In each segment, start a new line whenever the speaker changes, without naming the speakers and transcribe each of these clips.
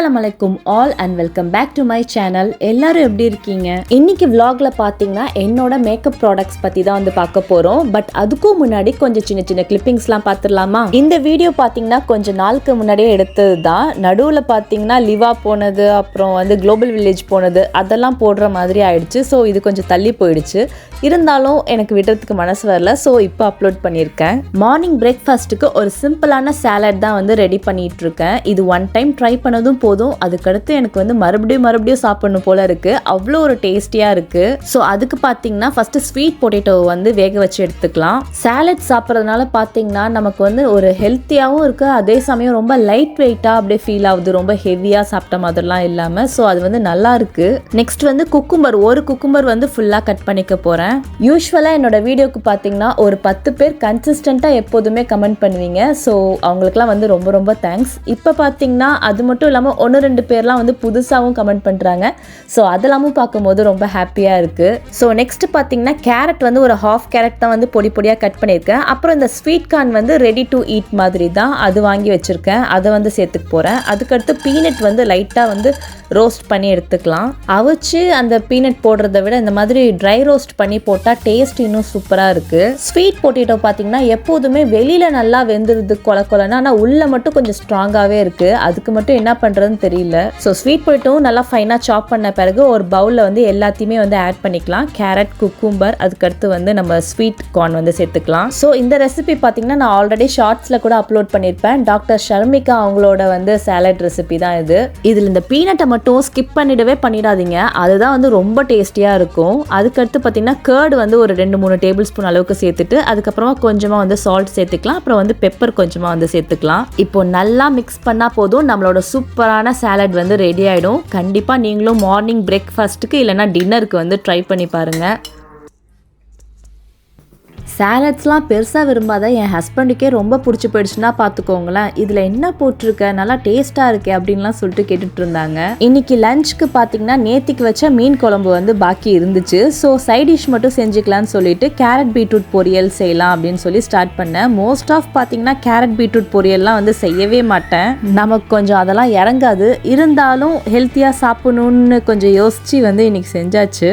அஸ்ஸலாம் அலைக்கும். All and welcome back to my channel எல்லாரும் எப்படி இருக்கீங்க? இன்னைக்கு vlogல பார்த்தீங்கன்னா என்னோட மேக்கப் ப்ராடக்ட்ஸ் பற்றி தான் வந்து பார்க்க போகிறோம் பட் அதுக்கும் முன்னாடி கொஞ்சம் சின்ன சின்ன கிளிப்பிங்ஸ்லாம் பார்த்துடலாமா இந்த வீடியோ பார்த்தீங்கன்னா கொஞ்சம் நாளுக்கு முன்னாடியே எடுத்தது தான். நடுவில் பார்த்தீங்கன்னா லிவா போனது அப்புறம் வந்து குளோபல் வில்லேஜ் போனது அதெல்லாம் போடுற மாதிரி ஆயிடுச்சு. ஸோ இது கொஞ்சம் தள்ளி போயிடுச்சு. இருந்தாலும் எனக்கு விடுறதுக்கு மனசு வரல. ஸோ இப்போ அப்லோட் பண்ணியிருக்கேன். மார்னிங் பிரேக்ஃபாஸ்ட்டுக்கு ஒரு சிம்பிளான சேலட் தான் வந்து ரெடி பண்ணிட்டு இருக்கேன். இது ஒன் டைம் ட்ரை பண்ணதும் போதும். அதுக்கடுத்து எனக்கு வந்து மறுபடியும் மறுபடியும் சாப்பிடணும் போல இருக்குது அவ்வளோ ஒரு டேஸ்டியாக இருக்குது ஸோ அதுக்கு பார்த்தீங்கன்னா ஃபஸ்ட்டு ஸ்வீட் பொட்டேட்டோவை வந்து வேக வச்சு எடுத்துக்கலாம். சேலட் சாப்பிட்றதுனால பார்த்தீங்கன்னா நமக்கு வந்து ஒரு ஹெல்த்தியாகவும் இருக்குது அதே சமயம் ரொம்ப லைட் வெயிட்டாக அப்படியே ஃபீல் ஆகுது. ரொம்ப ஹெவியாக சாப்பிட்ட மாதிரிலாம் இல்லாமல் ஸோ அது வந்து நல்லா இருக்குது நெக்ஸ்ட் வந்து குக்கும்பர் ஒரு குக்கும்பர் வந்து ஃபுல்லாக கட் பண்ணிக்க போகிறேன் யூஸ்வலாக என்னோட வீடியோக்கு பார்த்தீங்கன்னா ஒரு பத்து பேர் கன்சிஸ்டண்ட்டாக எப்போதுமே கமெண்ட் பண்ணுவீங்க. ஸோ அவங்களுக்குலாம் வந்து ரொம்ப ரொம்ப தேங்க்ஸ் இப்போ பார்த்தீங்கன்னா அது மட்டும் இல்லாமல் ஒன்று ரெண்டு பேர்லாம் வந்து புதுசாகவும் கமெண்ட் பண்ணுறாங்க ஸோ அதெல்லாமும் பார்க்கும்போது ரொம்ப ஹாப்பியாக இருக்குது ஸோ நெக்ஸ்ட் பார்த்தீங்கன்னா கேரட் வந்து ஒரு ஹாஃப் கேரட் தான் வந்து பொடி பொடியாக கட் பண்ணியிருக்கேன். அப்புறம் இந்த ஸ்வீட் கார்ன் வந்து ரெடி டு ஈட் மாதிரி தான் அது வாங்கி வச்சுருக்கேன். அதை வந்து சேர்த்துக்க போகிறேன் அதுக்கடுத்து பீனட் வந்து லைட்டாக வந்து ரோஸ்ட் பண்ணி எடுத்துக்கலாம். அவிச்சு அந்த பீனட் போடுறத விட இந்த மாதிரி ட்ரை ரோஸ்ட் பண்ணி போட்டால் டேஸ்ட் இன்னும் சூப்பராக இருக்குது ஸ்வீட் பொட்டேட்டோ பார்த்தீங்கன்னா எப்போதுமே வெளியில் நல்லா வெந்துருது கொல கொலன்னா. ஆனால் உள்ளே மட்டும் கொஞ்சம் ஸ்ட்ராங்காகவே இருக்குது அதுக்கு மட்டும் என்ன பண்ணுறது பண்ணுறதுன்னு தெரியல. ஸோ ஸ்வீட் பொட்டேட்டோவும் நல்லா ஃபைனாக சாப் பண்ண பிறகு ஒரு பவுலில் வந்து எல்லாத்தையுமே வந்து ஆட் பண்ணிக்கலாம். கேரட் குக்கும்பர் அதுக்கடுத்து வந்து நம்ம ஸ்வீட் கார்ன் வந்து சேர்த்துக்கலாம். ஸோ இந்த ரெசிபி பார்த்தீங்கன்னா நான் ஆல்ரெடி ஷார்ட்ஸில் கூட அப்லோட் பண்ணியிருப்பேன் டாக்டர் ஷர்மிகா அவங்களோட வந்து சேலட் ரெசிபி தான் இது. இதில் இந்த பீனட்டை மட்டும் ஸ்கிப் பண்ணிடவே பண்ணிடாதீங்க. அதுதான் வந்து ரொம்ப டேஸ்டியாக இருக்கும். அதுக்கடுத்து பார்த்தீங்கன்னா கேர்டு வந்து ஒரு ரெண்டு மூணு டேபிள் ஸ்பூன் அளவுக்கு சேர்த்துட்டு அதுக்கப்புறமா கொஞ்சமாக வந்து சால்ட் சேர்த்துக்கலாம். அப்புறம் வந்து பெப்பர் கொஞ்சமாக வந்து சேர்த்துக்கலாம். இப்போ நல்லா மிக்ஸ் பண்ணால் போதும். நம்மளோட சூப்பரான சாலட் வந்து ரெடி ஆகிடும் கண்டிப்பாக நீங்களும் மார்னிங் பிரேக்ஃபாஸ்ட்டுக்கு இல்லைன்னா டின்னருக்கு வந்து ட்ரை பண்ணி பாருங்கள் சேலட்ஸ்லாம் பெருசாக விரும்பாத என் ஹஸ்பண்டுக்கே ரொம்ப பிடிச்சி போயிடுச்சுன்னா பார்த்துக்கோங்களேன் இதில் என்ன போட்டிருக்க? நல்லா டேஸ்ட்டாக இருக்கே அப்படின்லாம் சொல்லிட்டு கேட்டுட்டு இருந்தாங்க. இன்னைக்கு லஞ்சுக்கு பார்த்தீங்கன்னா நேத்திக்கு வச்ச மீன் குழம்பு வந்து பாக்கி இருந்துச்சு. ஸோ சைட் டிஷ் மட்டும் செஞ்சுக்கலாம்னு சொல்லிட்டு கேரட் பீட்ரூட் பொரியல் செய்யலாம் அப்படின்னு சொல்லி ஸ்டார்ட் பண்ணேன். மோஸ்ட் ஆஃப் பார்த்தீங்கன்னா கேரட் பீட்ரூட் பொரியல்லாம் வந்து செய்யவே மாட்டேன். நமக்கு கொஞ்சம் அதெல்லாம் இறங்காது. இருந்தாலும் ஹெல்த்தியாக சாப்பிடணும்னு கொஞ்சம் யோசித்து வந்து இன்னைக்கு செஞ்சாச்சு.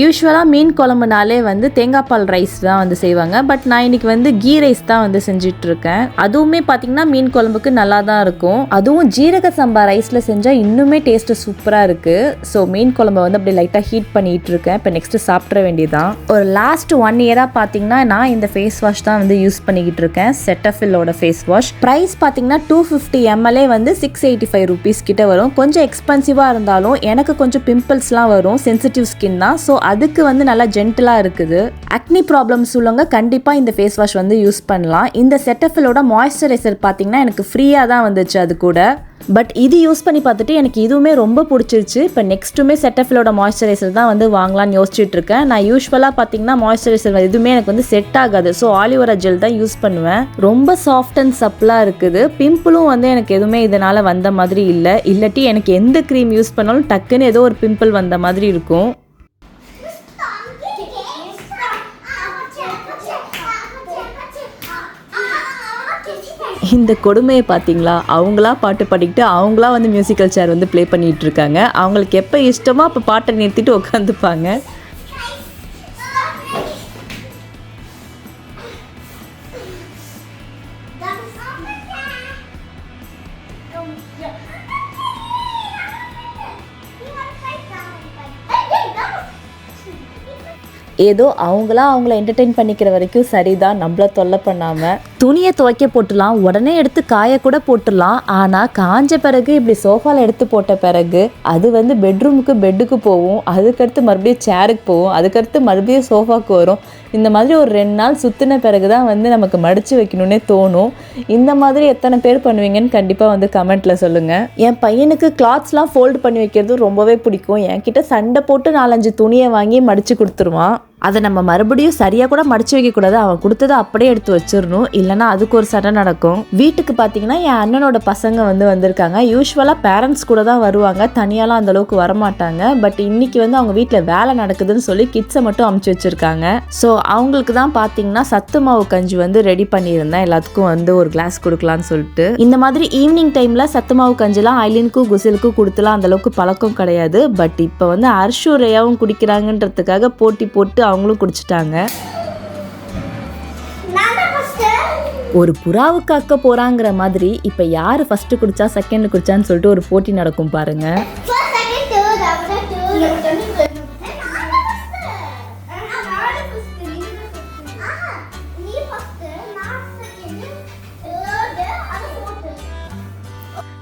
யூஸ்வலாக மீன் குழம்புனாலே வந்து தேங்காய் பால் ரைஸ் தான் வந்து செய்வாங்க. பட் நான் இன்னைக்கு வந்து கீ ரைஸ் தான் வந்து செஞ்சிட்ருக்கேன். அதுவுமே பார்த்திங்கன்னா மீன் குழம்புக்கு நல்லா தான் இருக்கும். அதுவும் ஜீரக சம்பா ரைஸில் செஞ்சால் இன்னுமே டேஸ்ட்டு சூப்பராக இருக்குது ஸோ மீன் குழம்பை வந்து அப்படி லைட்டாக ஹீட் பண்ணிகிட்டு இருக்கேன் இப்போ நெக்ஸ்ட்டு சாப்பிட்ற வேண்டியதான் ஒரு லாஸ்ட் ஒன் இயராக பார்த்தீங்கன்னா நான் இந்த ஃபேஸ் வாஷ் தான் வந்து யூஸ் பண்ணிக்கிட்டு இருக்கேன் செட்டஃபில்லோட ஃபேஸ் வாஷ் ப்ரைஸ் பார்த்தீங்கன்னா டூ ஃபிஃப்டி எம்எல்ஏ வந்து சிக்ஸ் எயிட்டி ஃபைவ் ருபீஸ் கிட்ட வரும். கொஞ்சம் எக்ஸ்பென்சிவாக இருந்தாலும் எனக்கு கொஞ்சம் பிம்பிள்ஸ்லாம் வரும். சென்சிட்டிவ் ஸ்கின் தான். ஸோ அதுக்கு வந்து நல்லா ஜென்டலாக இருக்குது. அக்னி ப்ராப்ளம்ஸ் உள்ளவங்க கண்டிப்பாக இந்த ஃபேஸ் வாஷ் வந்து யூஸ் பண்ணலாம். இந்த செட்டஃபிலோட மாய்ஸ்சரைசர் பார்த்தீங்கன்னா எனக்கு ஃப்ரீயாக தான் வந்துச்சு அது கூட. பட் இது யூஸ் பண்ணி பார்த்துட்டு எனக்கு இதுவுமே ரொம்ப பிடிச்சிருச்சு. இப்போ நெக்ஸ்ட்டுமே செட்டஃபிலோட மாய்ஸ்சரைசர் தான் வந்து வாங்கலாம்னு யோசிச்சுட்டு இருக்கேன். நான் யூஸ்வலாக பார்த்தீங்கன்னா மாய்ஸ்சரைசர் எதுவுமே எனக்கு வந்து செட் ஆகாது. ஸோ ஆலிவரா ஜெல் தான் யூஸ் பண்ணுவேன். ரொம்ப சாஃப்ட் அண்ட் சப்லாக இருக்குது. பிம்பிளும் வந்து எனக்கு எதுவுமே இதனால் வந்த மாதிரி இல்லை. இல்லாட்டி எனக்கு எந்த க்ரீம் யூஸ் பண்ணாலும் டக்குன்னு ஏதோ ஒரு பிம்பிள் வந்த மாதிரி இருக்கும். இந்த கொடுமையை பார்த்தீங்களா? அவங்களா பாட்டு பாடிக்கிட்டு அவங்களா வந்து மியூசிக்கல் சேர் வந்து ப்ளே பண்ணிட்டு இருக்காங்க அவங்களுக்கு எப்போ இஷ்டமோ அப்போ பாட்டை நிறுத்திட்டு உட்காந்துப்பாங்க ஏதோ அவங்களா அவங்கள என்டர்டெயின் பண்ணிக்கிற வரைக்கும் சரிதான். நம்மள தொல்லை பண்ணாமல் துணியை துவைக்க போட்டுடலாம் உடனே எடுத்து காய கூட போட்டுடலாம். ஆனால் காஞ்ச பிறகு இப்படி சோஃபாவில் எடுத்து போட்ட பிறகு அது வந்து பெட்ரூமுக்கு பெட்டுக்கு போகும். அதுக்கடுத்து மறுபடியும் சேருக்கு போகும். அதுக்கடுத்து மறுபடியும் சோஃபாவுக்கு வரும். இந்த மாதிரி ஒரு ரெண்டு நாள் சுற்றின பிறகு தான் வந்து நமக்கு மடித்து வைக்கணும்னே தோணும். இந்த மாதிரி எத்தனை பேர் பண்ணுவீங்கன்னு கண்டிப்பாக வந்து கமெண்ட்டில் சொல்லுங்கள் என் பையனுக்கு கிளாத்ஸ்லாம் ஃபோல்டு பண்ணி வைக்கிறது ரொம்பவே பிடிக்கும். என்கிட்ட சண்டை போட்டு நாலஞ்சு துணியை வாங்கி மடித்து கொடுத்துருவான். அதை நம்ம மறுபடியும் சரியாக கூட மடிச்சு வைக்கக்கூடாது அவன் கொடுத்ததை அப்படியே எடுத்து வச்சிடணும் இல்லைன்னா அதுக்கு ஒரு சட்டை நடக்கும். வீட்டுக்கு பார்த்தீங்கன்னா என் அண்ணனோட பசங்க வந்து வந்திருக்காங்க. யூஸ்வலாக பேரண்ட்ஸ் கூட தான் வருவாங்க. தனியாலாம் அந்தளவுக்கு வரமாட்டாங்க. பட் இன்னைக்கு வந்து அவங்க வீட்டில் வேலை நடக்குதுன்னு சொல்லி கிட்ஸை மட்டும் அமுச்சு வச்சிருக்காங்க. ஸோ அவங்களுக்கு தான் பார்த்தீங்கன்னா சத்து மாவு கஞ்சி வந்து ரெடி பண்ணியிருந்தேன். எல்லாத்துக்கும் வந்து ஒரு கிளாஸ் கொடுக்கலான்னு சொல்லிட்டு. இந்த மாதிரி ஈவினிங் டைமில் சத்து மாவு கஞ்சிலாம் ஐலினுக்கும் குசிலுக்கும் கொடுத்துலாம். அந்த அளவுக்கு பழக்கம் கிடையாது. பட் இப்போ வந்து அர்ஷு ரேயாவும் குடிக்கிறாங்கன்றதுக்காக போட்டி போட்டு அவங்களும் குடிச்சிட்டாங்க. ஒரு புறாவு காக்க போறாங்கிற மாதிரி இப்போ யார் ஃபர்ஸ்ட் குடிச்சா செகண்ட் குடிச்சான்னு சொல்லிட்டு ஒரு போட்டி நடக்கும் பாருங்க.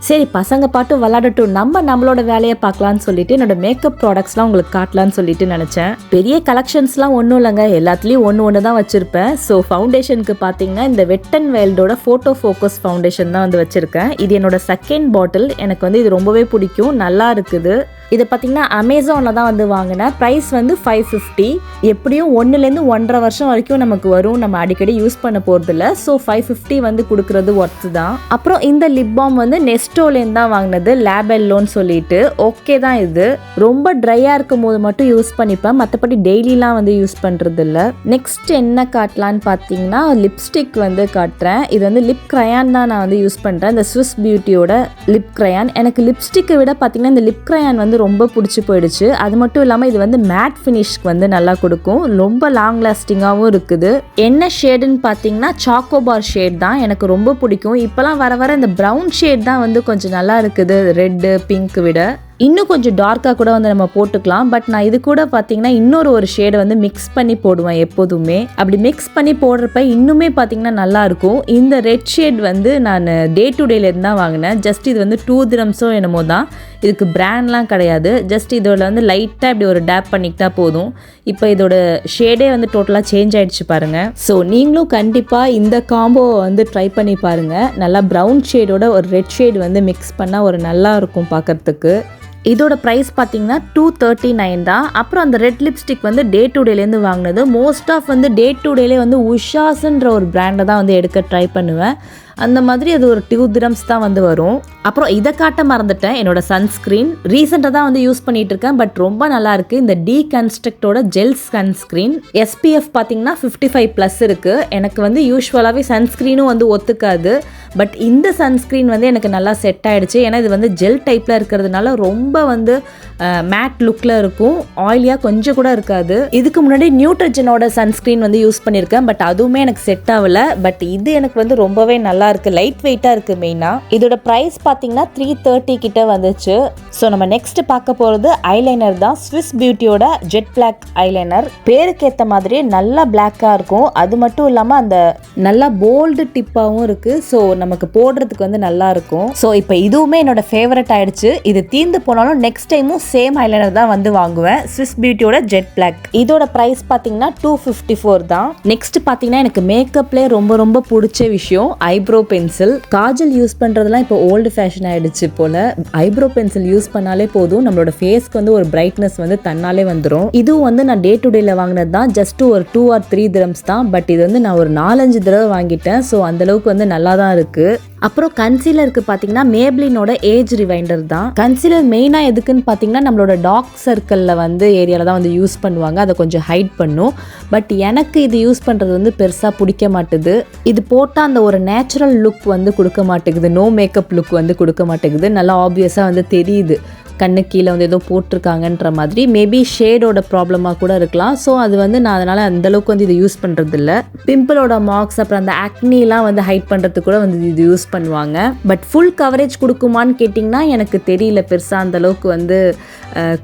சரி பசங்க பாட்டு விளாடட்டும். நம்ம நம்மளோட வேலையை பார்க்கலான்னு சொல்லிட்டு என்னோட மேக்கப் ப்ராடக்ட்ஸ்லாம் உங்களுக்கு காட்டலான்னு சொல்லிட்டு நினச்சேன். பெரிய கலெக்ஷன்ஸ்லாம் ஒன்றும் இல்லைங்க. எல்லாத்துலேயும் ஒன்று ஒன்று தான் வச்சுருப்பேன். ஸோ ஃபவுண்டேஷனுக்கு பார்த்தீங்கன்னா இந்த வெட்டன் வேல்டோட ஃபோட்டோ ஃபோக்கஸ் ஃபவுண்டேஷன் தான் வந்து வச்சுருக்கேன். இது என்னோட செகண்ட் பாட்டில் எனக்கு வந்து இது ரொம்பவே பிடிக்கும். நல்லா இருக்குது. இதை பார்த்தீங்கன்னா அமேசானில் தான் வந்து வாங்கினேன். ப்ரைஸ் வந்து ஃபைவ் ஃபிஃப்டி எப்படியும் ஒன்றுலேருந்து ஒன்றரை வருஷம் வரைக்கும் நமக்கு வரும். நம்ம அடிக்கடி யூஸ் பண்ண போகிறதில்ல ஸோ ஃபைவ் ஃபிஃப்டி வந்து கொடுக்குறது ஒர்த்து தான். அப்புறம் இந்த லிப் பாம் வந்து நெஸ்டோலேருந்து தான் வாங்கினது. லேபெல்லோன்னு சொல்லிட்டு. ஓகே தான் இது. ரொம்ப ட்ரையாக இருக்கும் போது மட்டும் யூஸ் பண்ணிப்பேன். மற்றபடி டெய்லிலாம் வந்து யூஸ் பண்ணுறதில்ல நெக்ஸ்ட் என்ன காட்டலான்னு பார்த்தீங்கன்னா லிப்ஸ்டிக் வந்து காட்டுறேன். இது வந்து லிப் க்ரையான் தான் நான் வந்து யூஸ் பண்ணுறேன் இந்த ஸ்விஸ் பியூட்டியோட லிப் க்ரையான் எனக்கு லிப்ஸ்டிக்கை விட பார்த்தீங்கன்னா இந்த லிப் க்ரையான் வந்து ரொம்ப பிடிச்சி போயிடுச்சு. அது மட்டும் இல்லாமல் இது வந்து மேட் ஃபினிஷ்க்கு வந்து நல்லா கொடுக்கும். ரொம்ப லாங் லாஸ்டிங்காகவும் இருக்குது. என்ன ஷேடுன்னு பார்த்தீங்கன்னா சாக்கோபார் ஷேட் தான் எனக்கு ரொம்ப பிடிக்கும். இப்போலாம் வர வர இந்த ப்ரௌன் ஷேட் தான் வந்து கொஞ்சம் நல்லா இருக்குது. ரெட்டு பிங்க் விட. இன்னும் கொஞ்சம் டார்க்காக கூட வந்து நம்ம போட்டுக்கலாம். பட் நான் இது கூட பார்த்தீங்கன்னா இன்னொரு ஒரு ஷேடை வந்து மிக்ஸ் பண்ணி போடுவேன் எப்போதுமே. அப்படி மிக்ஸ் பண்ணி போடுறப்ப இன்னுமே பார்த்தீங்கன்னா நல்லாயிருக்கும் இந்த ரெட் ஷேட் வந்து நான் டே டு டேலேருந்து தான் வாங்கினேன். ஜஸ்ட் இது வந்து டூ திரம்ஸோ என்னமோ தான். இதுக்கு பிராண்ட்லாம் கிடையாது. ஜஸ்ட் இதோட வந்து லைட்டாக இப்படி ஒரு டேப் பண்ணிக்கிட்டா போதும். இப்போ இதோட ஷேடே வந்து டோட்டலாக சேஞ்ச் ஆகிடுச்சு பாருங்கள் ஸோ நீங்களும் கண்டிப்பாக இந்த காம்போவை வந்து ட்ரை பண்ணி பாருங்கள் நல்லா ப்ரௌன் ஷேடோட ஒரு ரெட் ஷேட் வந்து மிக்ஸ் பண்ணால் ஒரு நல்லா இருக்கும் பார்க்கறதுக்கு இதோட ப்ரைஸ் பார்த்தீங்கன்னா டூ தேர்ட்டி நைன் தான். அப்புறம் அந்த ரெட் லிப்ஸ்டிக் வந்து டே டு டேலேருந்து வாங்கினது மோஸ்ட் ஆஃப் வந்து டே டு டேலே வந்து உஷாஸ்ன்ற ஒரு பிராண்டை தான் வந்து எடுக்க ட்ரை பண்ணுவேன். அந்த மாதிரி அது ஒரு டூ திரம்ஸ் தான் வந்து வரும். அப்புறம் இதை காட்ட மறந்துட்டேன். என்னோட சன்ஸ்க்ரீன் ரீசெண்டாக தான் வந்து யூஸ் பண்ணிட்டு இருக்கேன். பட் ரொம்ப நல்லா இருக்கு. இந்த டி கன்ஸ்ட்ரக்டோட ஜெல் சன்ஸ்க்ரீன் எஸ்பிஎஃப் பார்த்தீங்கன்னா ஃபிஃப்டி ஃபைவ் ப்ளஸ் இருக்குது எனக்கு வந்து யூஸ்வலாகவே சன்ஸ்க்ரீனும் வந்து ஒத்துக்காது. பட் இந்த சன்ஸ்க்ரீன் வந்து எனக்கு நல்லா செட் ஆகிடுச்சு ஏன்னா இது வந்து ஜெல் டைப்பில் இருக்கிறதுனால ரொம்ப வந்து மேட் லுக்கில் இருக்கும். ஆயிலியாக கொஞ்சம் கூட இருக்காது. இதுக்கு முன்னாடி நியூட்ரஜனோட சன்ஸ்க்ரீன் வந்து யூஸ் பண்ணியிருக்கேன் பட் அதுவுமே எனக்கு செட் ஆகலை. பட் இது எனக்கு வந்து ரொம்பவே நல்லா இருக்குது லைட் வெயிட்டாக இருக்குது மெயினாக இதோட ப்ரைஸ் பார்த்தீங்கன்னா த்ரீ தேர்ட்டி கிட்ட வந்துச்சு. ஸோ நம்ம நெக்ஸ்ட் பார்க்க போகிறது ஐலைனர் தான். ஸ்விஸ் பியூட்டியோட ஜெட் பிளாக் ஐலைனர் பேருக்கு ஏற்ற மாதிரியே நல்லா பிளாக்காக இருக்கும். அது மட்டும் இல்லாமல் அந்த நல்லா போல்டு டிப்பாகவும் இருக்குது ஸோ நமக்கு போடுறதுக்கு வந்து நல்லா இருக்கும். ஸோ இப்போ இதுவுமே என்னோட ஃபேவரட் ஆயிடுச்சு. இது தீர்ந்து போனாலும் நெக்ஸ்ட் டைமும் சேம் ஐலைனர் தான் வந்து வாங்குவேன். ஸ்விஸ் பியூட்டியோட ஜெட் பிளாக் இதோட ப்ரைஸ் பார்த்தீங்கன்னா டூ ஃபிஃப்டி ஃபோர் தான். நெக்ஸ்ட் பார்த்தீங்கன்னா எனக்கு மேக்கப்லேயே ரொம்ப ரொம்ப பிடிச்ச விஷயம் ஐப்ரோ பென்சில் காஜல் யூஸ் பண்ணுறதுலாம் இப்போ ஓல்டு ஃபேஷன் ஆயிடுச்சு போல. ஐப்ரோ பென்சில் யூஸ் பண்ணாலே போதும். நம்மளோட ஃபேஸ்க்கு வந்து ஒரு பிரைட்னஸ் வந்து தன்னாலே வந்துடும் இதுவும் வந்து நான் டே டு டேல வாங்கினது தான். ஜஸ்ட் ஒரு டூ ஆர் த்ரீ திரம்ஸ் தான். பட் இது வந்து நான் ஒரு நாலஞ்சு தடவை வாங்கிட்டேன். ஸோ அந்த அளவுக்கு வந்து நல்லா தான் இருக்கு. அப்புறம் கன்சீலருக்கு பார்த்தீங்கன்னா மேப்ளினோட ஏஜ் ரிவைண்டர் தான். கன்சீலர் மெயினாக எதுக்குன்னு பார்த்தீங்கன்னா நம்மளோட டாக் சர்க்கிளில் வந்து ஏரியாவில் தான் வந்து யூஸ் பண்ணுவாங்க. அதை கொஞ்சம் ஹைட் பண்ணும். பட் எனக்கு இது யூஸ் பண்ணுறது வந்து பெருசாக பிடிக்க மாட்டுது. இது போட்டால் அந்த ஒரு நேச்சுரல் லுக் வந்து கொடுக்க மாட்டேங்குது. நோ மேக்கப் லுக் வந்து கொடுக்க மாட்டேங்குது. நல்லா ஆப்வியஸாக வந்து தெரியுது. கண்ணு கீழே வந்து ஏதோ போட்டிருக்காங்கன்ற மாதிரி மேபி ஷேடோட ப்ராப்ளமாக கூட இருக்கலாம். ஸோ அது வந்து நான் அதனால் அந்தளவுக்கு வந்து இது யூஸ் பண்ணுறது இல்லை பிம்பிளோட மார்க்ஸ் அப்புறம் அந்த ஆக்னிலாம் வந்து ஹைட் பண்ணுறதுக்கு கூட வந்து இது யூஸ் பண்ணுவாங்க. பட் ஃபுல் கவரேஜ் கொடுக்குமான்னு கேட்டிங்கன்னா எனக்கு தெரியல. பெருசாக அந்த அளவுக்கு வந்து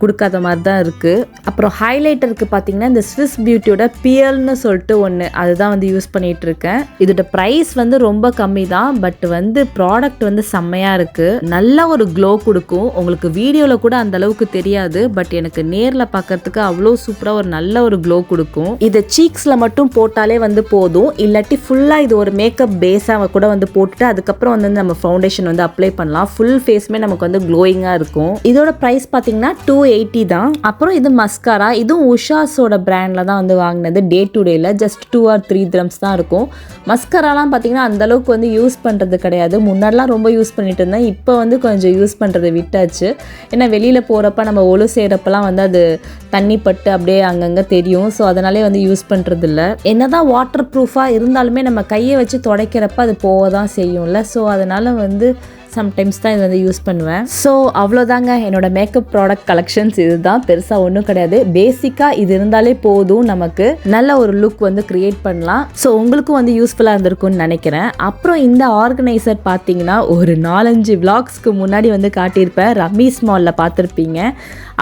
கொடுக்காத மாதிரி தான் இருக்குது அப்புறம் ஹைலைட்டருக்கு பார்த்தீங்கன்னா இந்த ஸ்விஸ் பியூட்டியோட பியல்னு சொல்லிட்டு ஒன்று அதுதான் வந்து யூஸ் பண்ணிட்டு இருக்கேன் இதோட ப்ரைஸ் வந்து ரொம்ப கம்மி தான் பட் வந்து ப்ராடக்ட் வந்து செம்மையாக இருக்குது நல்ல ஒரு க்ளோ கொடுக்கும். உங்களுக்கு வீடியோ வீடியோவில் கூட அந்த அளவுக்கு தெரியாது பட் எனக்கு நேரில் பார்க்கறதுக்கு அவ்வளோ சூப்பராக ஒரு நல்ல ஒரு க்ளோ கொடுக்கும். இதை சீக்ஸில் மட்டும் போட்டாலே வந்து போதும். இல்லாட்டி ஃபுல்லாக இது ஒரு மேக்கப் பேஸாக கூட வந்து போட்டுட்டு அதுக்கப்புறம் வந்து நம்ம ஃபவுண்டேஷன் வந்து அப்ளை பண்ணலாம். ஃபுல் ஃபேஸுமே நமக்கு வந்து க்ளோயிங்காக இருக்கும். இதோட ப்ரைஸ் பார்த்தீங்கன்னா டூ எயிட்டி தான். அப்புறம் இது மஸ்காரா இதுவும் உஷாஸோட பிராண்டில் தான் வந்து வாங்கினது டே டு டேயில் just two or three thrums தான் இருக்கும். மஸ்காராலாம் பார்த்தீங்கன்னா அந்தளவுக்கு வந்து யூஸ் பண்ணுறது கிடையாது. முன்னாடிலாம் ரொம்ப யூஸ் பண்ணிட்டு இருந்தேன். இப்போ வந்து கொஞ்சம் யூஸ் பண்ணுறதை விட்டாச்சு. ஏன்னா வெளியில் போகிறப்ப நம்ம ஒழு செய்கிறப்பெல்லாம் வந்து அது தண்ணி பட்டு அப்படியே அங்கங்கே தெரியும். ஸோ அதனாலே வந்து யூஸ் பண்ணுறதில்ல என்ன என்னதான் வாட்டர் ப்ரூஃபாக இருந்தாலுமே நம்ம கையை வச்சு துடைக்கிறப்ப அது போக தான் செய்யும்ல. ஸோ அதனால் வந்து சம்டைம்ஸ் தான் இது வந்து யூஸ் பண்ணுவேன். ஸோ அவ்வளோதாங்க என்னோடய மேக்கப் ப்ராடக்ட் கலெக்ஷன்ஸ் இதுதான் பெருசாக ஒன்றும் கிடையாது. பேசிக்காக இது இருந்தாலே போதும் நமக்கு. நல்ல ஒரு லுக் வந்து க்ரியேட் பண்ணலாம். ஸோ உங்களுக்கும் வந்து யூஸ்ஃபுல்லாக இருந்திருக்கும்னு நினைக்கிறேன். அப்புறம் இந்த ஆர்கனைசர் பார்த்தீங்கன்னா ஒரு நாலஞ்சு விளாக்ஸ்க்கு முன்னாடி வந்து காட்டியிருப்பேன். ரமீஸ் மாலில் பார்த்துருப்பீங்க.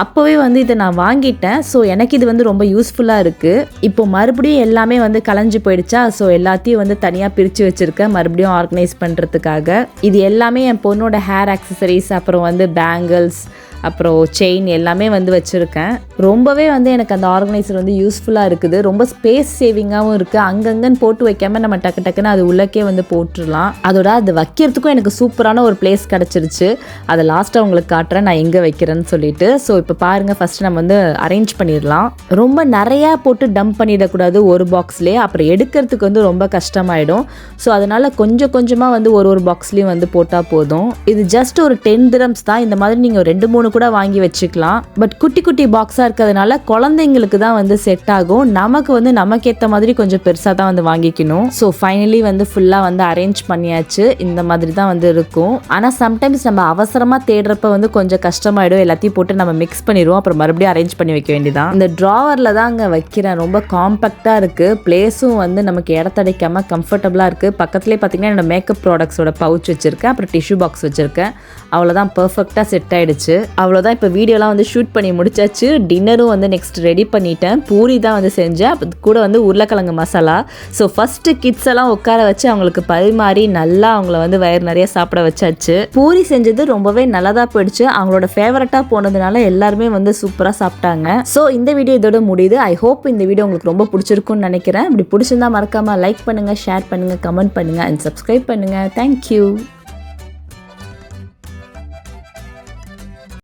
அப்போவே வந்து இதை நான் வாங்கிட்டேன். ஸோ எனக்கு இது வந்து ரொம்ப யூஸ்ஃபுல்லாக இருக்குது இப்போ மறுபடியும் எல்லாமே வந்து கலைஞ்சு போயிடுச்சா? ஸோ எல்லாத்தையும் வந்து தனியாக பிரித்து வச்சுருக்கேன். மறுபடியும் ஆர்கனைஸ் பண்ணுறதுக்காக இது எல்லாமே என் பொண்ணோட ஹேர் ஆக்சசரிஸ் அப்புறம் வந்து பேங்கிள்ஸ் அப்புறம் செயின் எல்லாமே வந்து வச்சுருக்கேன். ரொம்பவே வந்து எனக்கு அந்த ஆர்கனைசர் வந்து யூஸ்ஃபுல்லாக இருக்குது. ரொம்ப ஸ்பேஸ் சேவிங்காகவும் இருக்குது அங்கங்கன்னு போட்டு வைக்காம நம்ம டக்கு டக்குன்னு அது உள்ளக்கே வந்து போட்டுடலாம். அதோட அது வைக்கிறதுக்கும் எனக்கு சூப்பரான ஒரு பிளேஸ் கிடச்சிருச்சு. அதை லாஸ்ட்டாக உங்களுக்கு காட்டுறேன். நான் எங்கே வைக்கிறேன்னு சொல்லிட்டு. ஸோ இப்போ பாருங்கள் ஃபஸ்ட்டு நம்ம வந்து அரேஞ்ச் பண்ணிடலாம். ரொம்ப நிறையா போட்டு டம்ப் பண்ணிடக்கூடாது. ஒரு பாக்ஸ்லேயே அப்புறம் எடுக்கிறதுக்கு வந்து ரொம்ப கஷ்டமாயிடும். ஸோ அதனால் கொஞ்சம் கொஞ்சமாக வந்து ஒரு ஒரு பாக்ஸ்லேயும் வந்து போட்டால் போதும். இது ஜஸ்ட் ஒரு டென் திரம்ஸ் தான். இந்த மாதிரி நீங்கள் ரெண்டு மூணு கூட வாங்கி வச்சுக்கலாம். பட் குட்டி குட்டி பாக்ஸாக இருக்கிறதுனால குழந்தைங்களுக்கு தான் வந்து செட் ஆகும். நமக்கு வந்து நமக்கேற்ற மாதிரி கொஞ்சம் பெருசாக தான் வந்து வாங்கிக்கணும். ஸோ ஃபைனலி வந்து ஃபுல்லாக வந்து அரேஞ்ச் பண்ணியாச்சு. இந்த மாதிரி தான் வந்து இருக்கும். ஆனால் சம்டைம்ஸ் நம்ம அவசரமாக தேடுறப்ப வந்து கொஞ்சம் கஷ்டமாயிடும். எல்லாத்தையும் போட்டு நம்ம மிக்ஸ் பண்ணிடுவோம். அப்புறம் மறுபடியும் அரேஞ்ச் பண்ணி வைக்க வேண்டியதான் இந்த ட்ராவரில் தான் அங்கே வைக்கிறேன். ரொம்ப காம்பேக்டாக இருக்குது பிளேஸும் வந்து நமக்கு இடத்தடைக்காமல் கம்ஃபர்டபுளாக இருக்குது பக்கத்துலேயே பார்த்தீங்கன்னா என்னோட மேக்கப் ப்ராடக்ட்ஸோட பவுச் வச்சுருக்கேன். அப்புறம் டிஷ்யூ பாக்ஸ் வச்சுருக்கேன். அவ்வளோதான் பர்ஃபெக்டாக செட் ஆகிடுச்சு அவ்வளோதான் இப்போ வீடியோலாம் வந்து ஷூட் பண்ணி முடிச்சாச்சு. டி டின்னரும் வந்து நெக்ஸ்ட் ரெடி பண்ணிட்டேன். பூரி தான் வந்து செஞ்சேன். கூட வந்து உருளைக்கிழங்கு மசாலா. ஸோ ஃபஸ்ட்டு கிட்ஸ் எல்லாம் உட்கார வச்சு அவங்களுக்கு பரிமாறி நல்லா அவங்கள வந்து வயிறு நிறைய சாப்பிட வச்சாச்சு. பூரி செஞ்சது ரொம்பவே நல்லதாக போயிடுச்சு. அவங்களோட ஃபேவரட்டாக போனதுனால எல்லாருமே வந்து சூப்பராக சாப்பிட்டாங்க. ஸோ இந்த வீடியோ இதோட முடியுது. ஐ ஹோப் இந்த வீடியோ உங்களுக்கு ரொம்ப பிடிச்சிருக்கும்னு நினைக்கிறேன். இப்படி பிடிச்சிருந்தா மறக்காமல் லைக் பண்ணுங்கள் ஷேர் பண்ணுங்கள் கமெண்ட் பண்ணுங்கள் அண்ட் சப்ஸ்கிரைப் பண்ணுங்கள் தேங்க்யூ